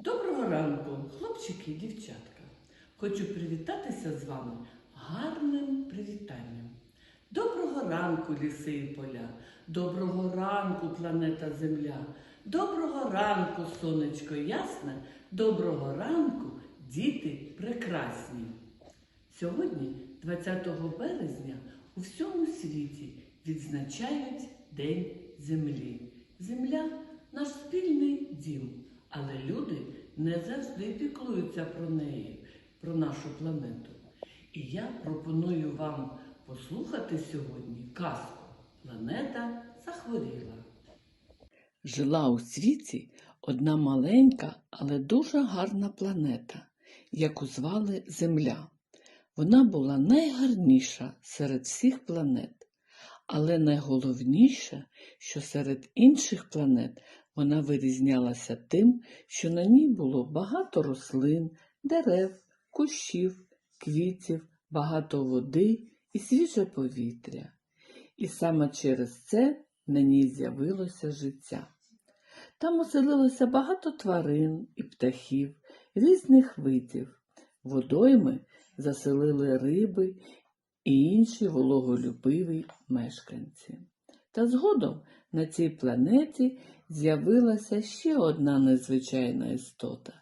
Доброго ранку, хлопчики і дівчатка. Хочу привітатися з вами гарним привітанням. Доброго ранку, ліси і поля. Доброго ранку, планета Земля. Доброго ранку, сонечко ясне. Доброго ранку, діти прекрасні. Сьогодні, 20 березня, у всьому світі відзначають День Землі. Земля наш спільний дім, але люди не завжди піклуються про неї, про нашу планету. І я пропоную вам послухати сьогодні казку Планета захворіла. Жила у світі одна маленька, але дуже гарна планета, яку звали Земля. Вона була найгарніша серед всіх планет, але найголовніше, що серед інших планет вона вирізнялася тим, що на ній було багато рослин, дерев, кущів, квітів, багато води і свіже повітря. І саме через це на ній з'явилося життя. Там оселилося багато тварин і птахів різних видів. Водойми заселили риби і інші вологолюбиві мешканці. Та згодом на цій планеті з'явилася ще одна незвичайна істота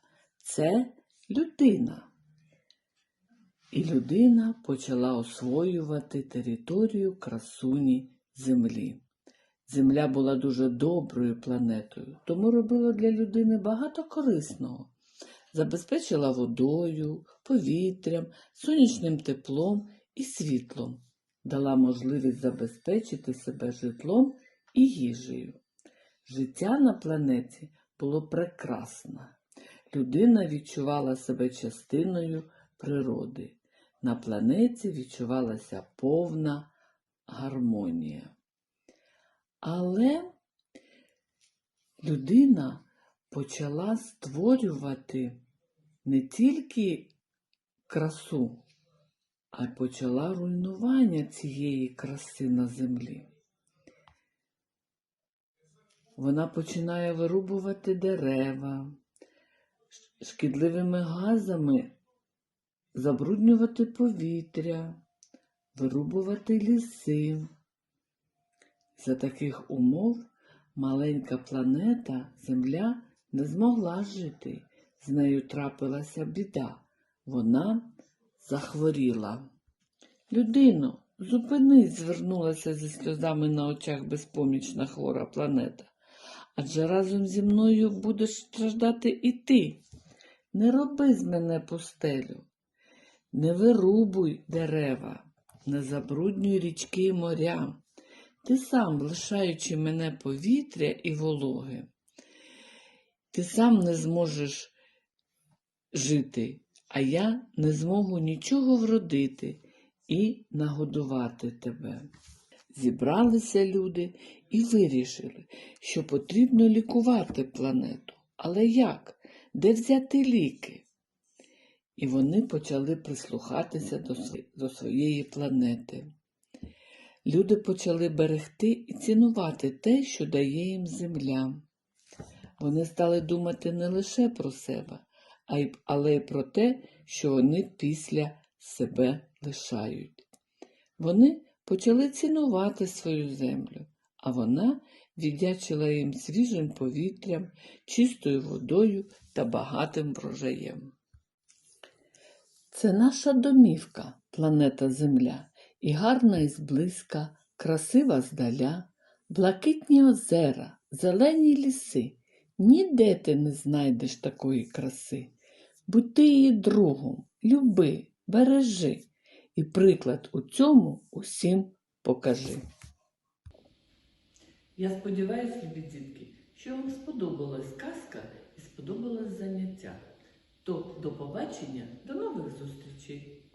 це людина. І людина почала освоювати територію красуні Землі. Земля була дуже доброю планетою, тому робила для людини багато корисного. Забезпечила водою, повітрям, сонячним теплом і світлом, дала можливість забезпечити себе житлом і їжею. Життя на планеті було прекрасне. Людина відчувала себе частиною природи. На планеті відчувалася повна гармонія. Але людина почала створювати не тільки красу, а почала руйнування цієї краси на землі. Вона починає вирубувати дерева, шкідливими газами забруднювати повітря, вирубувати ліси. За таких умов маленька планета Земля не змогла жити. З нею трапилася біда. Вона захворіла. Людино, зупинись, звернулася зі сльозами на очах безпомічна хвора планета. Адже разом зі мною будеш страждати і ти. Не роби з мене пустелю, не вирубуй дерева, не забруднюй річки і моря. Ти сам, лишаючи мене повітря і вологи, ти сам не зможеш жити, а я не змогу нічого вродити і нагодувати тебе. Зібралися люди і вирішили, що потрібно лікувати планету. Але як? Де взяти ліки? І вони почали прислухатися до, до своєї планети. Люди почали берегти і цінувати те, що дає їм земля. Вони стали думати не лише про себе, але й про те, що вони після себе лишають. Вони почали цінувати свою землю, а вона віддячила їм свіжим повітрям, чистою водою та багатим врожаєм. Це наша домівка, планета Земля, і гарна і зблизька, красива здаля, блакитні озера, зелені ліси. Ніде ти не знайдеш такої краси. Будь її другом, люби, бережи, і приклад у цьому усім покажи. Я сподіваюся, любі дітки, що вам сподобалась казка і сподобалось заняття. То до побачення, до нових зустрічей!